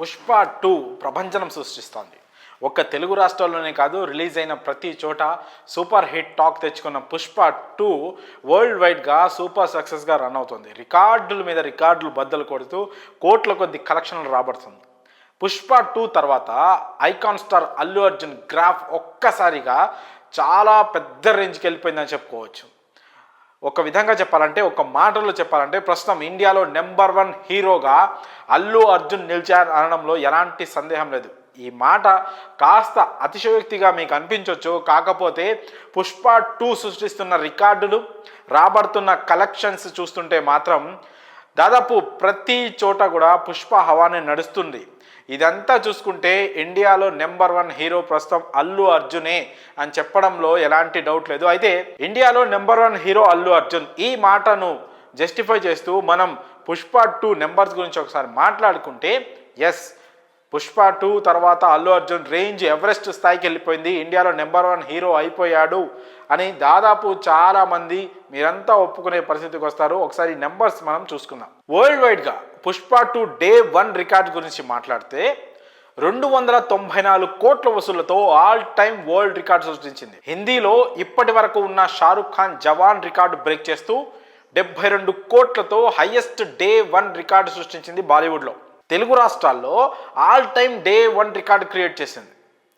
Pushpa two ప్రభంజనం సృష్టిస్తోంది. ఒక్క తెలుగు రాష్ట్రాల్లోనే కాదు రిలీజ్ అయిన ప్రతి చోట సూపర్ హిట్ టాక్ తెచ్చుకున్న పుష్ప టూ వరల్డ్ వైడ్గా సూపర్ సక్సెస్గా రన్ అవుతుంది. రికార్డుల మీద రికార్డులు బద్దలు కొడుతూ కోట్ల కొద్ది కలెక్షన్లు రాబడుతుంది. పుష్ప టూ తర్వాత icon star Allu Arjun graph ఒక్కసారిగా చాలా పెద్ద రేంజ్కి వెళ్ళిపోయిందని చెప్పుకోవచ్చు. ఒక విధంగా చెప్పాలంటే ఒక మాటలో చెప్పాలంటే ప్రస్తుతం ఇండియాలో నెంబర్ వన్ హీరోగా అల్లు అర్జున్ నిలిచారు అనడంలో ఎలాంటి సందేహం లేదు. ఈ మాట కాస్త అతిశయోక్తిగా మీకు అనిపించవచ్చు కాకపోతే పుష్ప టూ సృష్టిస్తున్న రికార్డులు రాబడుతున్న కలెక్షన్స్ చూస్తుంటే మాత్రం దాదాపు ప్రతి చోట కూడా పుష్ప హవానే నడుస్తుంది. ఇదంతా చూసుకుంటే ఇండియాలో నెంబర్ వన్ హీరో ప్రస్తుతం అల్లు అర్జునే అని చెప్పడంలో ఎలాంటి డౌట్ లేదు. అయితే ఇండియాలో number one hero Allu Arjun ఈ మాటను జస్టిఫై చేస్తూ మనం పుష్ప టూ నెంబర్స్ గురించి ఒకసారి మాట్లాడుకుంటే ఎస్ పుష్ప టూ తర్వాత అల్లు అర్జున్ రేంజ్ ఎవరెస్ట్ స్థాయికి వెళ్ళిపోయింది ఇండియాలో నెంబర్ వన్ హీరో అయిపోయాడు అని దాదాపు చాలామంది మీరంతా ఒప్పుకునే పరిస్థితికి వస్తారు. ఒకసారి నెంబర్స్ మనం చూసుకుందాం. వరల్డ్ వైడ్గా Pushpa two day one record గురించి మాట్లాడితే రెండు వందల తొంభై నాలుగు కోట్ల వసూళ్ళతో ఆల్ టైమ్ వరల్డ్ రికార్డ్ సృష్టించింది. హిందీలో ఇప్పటి వరకు ఉన్న షారుఖ్ ఖాన్ జవాన్ రికార్డు బ్రేక్ చేస్తూ డెబ్బై రెండు కోట్లతో హైయెస్ట్ డే వన్ రికార్డు సృష్టించింది బాలీవుడ్లో. తెలుగు రాష్ట్రాల్లో all time day one record create చేసింది.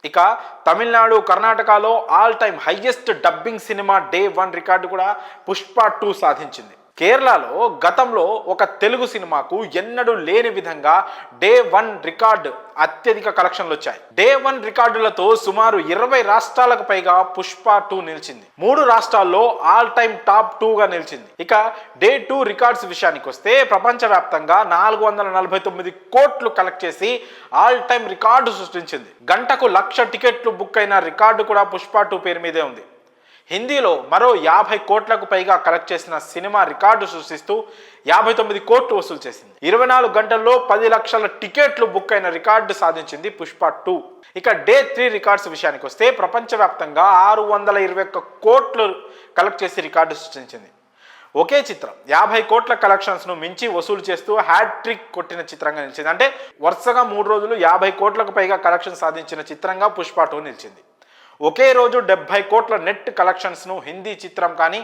ఇక తమిళనాడు కర్ణాటకలో all time highest dubbing cinema day one record కూడా పుష్ప టూ సాధించింది. కేరళలో గతంలో ఒక తెలుగు సినిమాకు ఎన్నడూ లేని విధంగా డే వన్ రికార్డు అత్యధిక కలెక్షన్లు వచ్చాయి. డే వన్ రికార్డులతో సుమారు ఇరవై రాష్ట్రాలకు పైగా పుష్ప టూ నిలిచింది. మూడు రాష్ట్రాల్లో ఆల్ టైమ్ టాప్ టూగా నిలిచింది. ఇక డే టూ రికార్డ్స్ విషయానికి వస్తే ప్రపంచవ్యాప్తంగా నాలుగు వందల నలభై తొమ్మిది కోట్లు కలెక్ట్ చేసి ఆల్ టైమ్ రికార్డు సృష్టించింది. గంటకు లక్ష టికెట్లు బుక్ అయిన రికార్డు కూడా పుష్ప టూ పేరు మీదే ఉంది. హిందీలో మరో యాభై కోట్లకు పైగా కలెక్ట్ చేసిన సినిమా రికార్డు సృష్టిస్తూ యాభై తొమ్మిది కోట్లు వసూలు చేసింది. ఇరవై నాలుగు గంటల్లో పది లక్షల టికెట్లు బుక్ అయిన రికార్డు సాధించింది పుష్ప టూ. ఇక డే త్రీ రికార్డ్స్ విషయానికి వస్తే ప్రపంచవ్యాప్తంగా ఆరు వందల ఇరవై ఒక్క కోట్లు కలెక్ట్ చేసి రికార్డు సృష్టించింది. ఒకే చిత్రం యాభై కోట్ల కలెక్షన్స్ను మించి వసూలు చేస్తూ హ్యాట్రిక్ కొట్టిన చిత్రంగా నిలిచింది. అంటే వరుసగా మూడు రోజులు యాభై కోట్లకు పైగా కలెక్షన్ సాధించిన చిత్రంగా పుష్ప టూ నిలిచింది. ఒకే రోజు డెబ్బై కోట్ల నెట్ కలెక్షన్స్ను హిందీ చిత్రం కానీ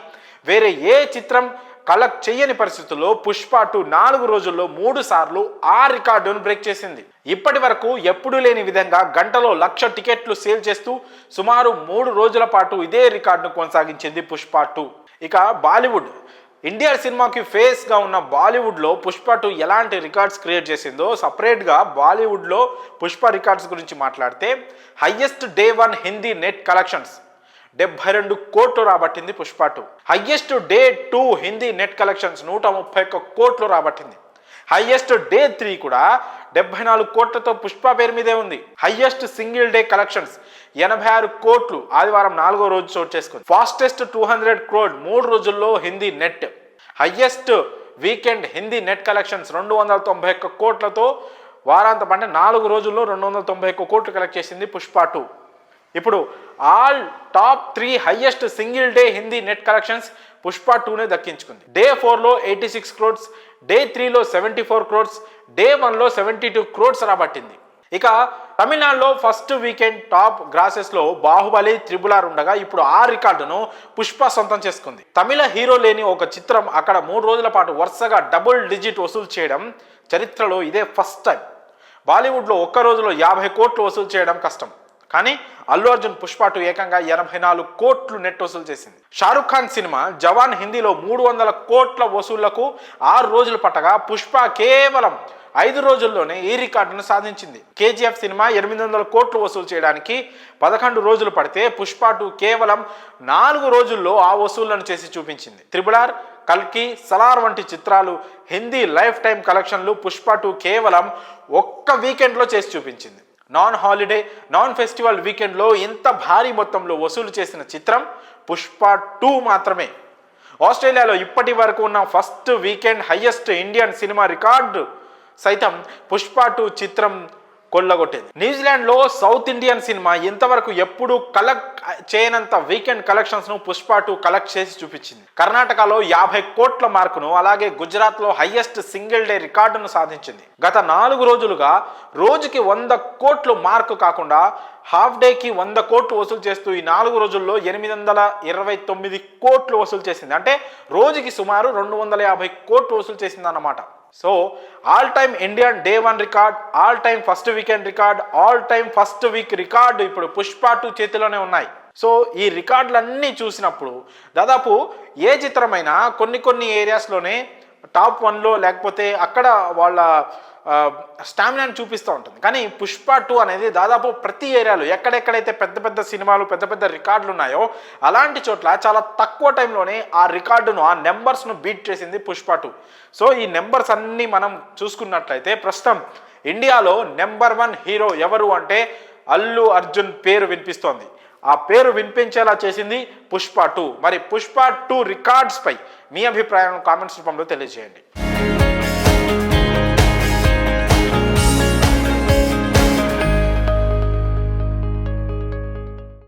వేరే ఏ చిత్రం కలెక్ట్ చేయని పరిస్థితుల్లో పుష్ప టూ నాలుగు రోజుల్లో మూడు సార్లు ఆ రికార్డును బ్రేక్ చేసింది. ఇప్పటి వరకు ఎప్పుడూ లేని విధంగా గంటలో లక్ష టికెట్లు సేల్ చేస్తూ సుమారు మూడు రోజుల పాటు ఇదే రికార్డును కొనసాగించింది పుష్ప టూ. ఇక బాలీవుడ్ ఇండియా సినిమాకి ఫేస్గా ఉన్న బాలీవుడ్లో పుష్ప టూ ఎలాంటి రికార్డ్స్ క్రియేట్ చేసిందో సపరేట్గా బాలీవుడ్లో పుష్ప రికార్డ్స్ గురించి మాట్లాడితే highest day one Hindi net collections డెబ్బై రెండు కోట్లు రాబట్టింది Pushpa two. Highest day two Hindi net collections నూట ముప్పై ఒక్క కోట్లు రాబట్టింది. హైయెస్ట్ డే త్రీ కూడా డెబ్బై నాలుగు కోట్లతో పుష్ప పేరు మీదే ఉంది. హైయెస్ట్ సింగిల్ డే కలెక్షన్స్ ఎనభై ఆరు కోట్లు ఆదివారం నాలుగో రోజు చోటు చేసుకుంది. ఫాస్టెస్ట్ టూ హండ్రెడ్ క్రోడ్ మూడు రోజుల్లో Hindi net. Highest weekend Hindi net collections రెండు వందల తొంభై ఒక్క కోట్లతో వారాంతం అంటే నాలుగు రోజుల్లో రెండు వందల తొంభై ఒక్క కోట్లు కలెక్ట్ చేసింది పుష్ప టూ. ఇప్పుడు all top three highest single day Hindi net collections Pushpa టూనే దక్కించుకుంది. డే ఫోర్లో ఎయిటీ సిక్స్ క్రోడ్స్ డే త్రీలో సెవెంటీ ఫోర్ క్రోడ్స్ డే వన్లో సెవెంటీ టూ క్రోడ్స్ రాబట్టింది. ఇక తమిళనాడులో ఫస్ట్ వీకెండ్ టాప్ గ్రాసెస్లో బాహుబలి త్రిబులార్ ఉండగా ఇప్పుడు ఆ రికార్డును పుష్ప సొంతం చేసుకుంది. తమిళ హీరో లేని ఒక చిత్రం అక్కడ మూడు రోజుల పాటు వరుసగా డబుల్ డిజిట్ వసూలు చేయడం చరిత్రలో ఇదే ఫస్ట్ టైం. బాలీవుడ్లో ఒక్క రోజులో యాభై కోట్లు వసూలు చేయడం కష్టం. కానీ అల్లు అర్జున్ పుష్ప టూ ఏకంగా ఎనభై నాలుగు కోట్లు నెట్ వసూలు చేసింది. షారుఖ్ ఖాన్ సినిమా జవాన్ హిందీలో మూడు వందల కోట్ల వసూళ్ళకు ఆరు రోజులు పట్టగా పుష్ప కేవలం ఐదు రోజుల్లోనే ఈ రికార్డును సాధించింది. కేజీఎఫ్ సినిమా ఎనిమిది వందల కోట్లు వసూలు చేయడానికి పదకొండు రోజులు పడితే పుష్ప టూ కేవలం నాలుగు రోజుల్లో ఆ వసూళ్ళను చేసి చూపించింది. త్రిబులార్ కల్కి సలార్ వంటి చిత్రాలు హిందీ లైఫ్ టైం కలెక్షన్లు పుష్ప టూ కేవలం ఒక్క వీకెండ్లో చేసి చూపించింది. నాన్ హాలిడే నాన్ ఫెస్టివల్ వీకెండ్లో ఇంత భారీ మొత్తంలో వసూలు చేసిన చిత్రం పుష్ప టూ మాత్రమే. ఆస్ట్రేలియాలో ఇప్పటి వరకు ఉన్న first weekend highest Indian cinema record సైతం పుష్ప టూ చిత్రం కొల్లగొట్టింది. న్యూజిలాండ్లో సౌత్ ఇండియన్ సినిమా ఇంతవరకు ఎప్పుడు కలెక్ట్ చేయనంత వీకెండ్ కలెక్షన్స్ను పుష్ప టూ కలెక్ట్ చేసి చూపించింది. కర్ణాటకలో యాభై కోట్ల మార్కును అలాగే గుజరాత్లో హైయెస్ట్ సింగిల్ డే రికార్డును సాధించింది. గత నాలుగు రోజులుగా రోజుకి వంద కోట్లు మార్కు కాకుండా హాఫ్ డేకి వంద కోట్లు వసూలు చేస్తూ ఈ నాలుగు రోజుల్లో ఎనిమిది వందల ఇరవై తొమ్మిది కోట్లు వసూలు చేసింది. అంటే రోజుకి సుమారు రెండు వందల యాభై కోట్లు వసూలు చేసింది అన్నమాట so all time Indian day one record all time first weekend record all time first week record ఇప్పుడు పుష్ప టూ చేతిలోనే ఉన్నాయి. సో ఈ రికార్డులన్నీ చూసినప్పుడు దాదాపు ఏ చిత్రమైనా కొన్ని కొన్ని ఏరియాస్లోనే టాప్ వన్లో లేకపోతే అక్కడ వాళ్ళ స్టామినాను చూపిస్తూ ఉంటుంది. కానీ పుష్ప టూ అనేది దాదాపు ప్రతి ఏరియాలో ఎక్కడెక్కడైతే పెద్ద పెద్ద సినిమాలు పెద్ద పెద్ద రికార్డులు ఉన్నాయో అలాంటి చోట్ల చాలా తక్కువ టైంలోనే ఆ రికార్డును ఆ నెంబర్స్ను బీట్ చేసింది పుష్ప టూ. సో ఈ నెంబర్స్ అన్నీ మనం చూసుకున్నట్లయితే ప్రస్తుతం ఇండియాలో నెంబర్ వన్ హీరో ఎవరు అంటే అల్లు అర్జున్ పేరు వినిపిస్తోంది. ఆ పేరు వినిపించేలా చేసింది పుష్ప టూ. మరి పుష్ప టూ రికార్డ్స్పై మీ అభిప్రాయాలను కామెంట్స్ రూపంలో తెలియజేయండి.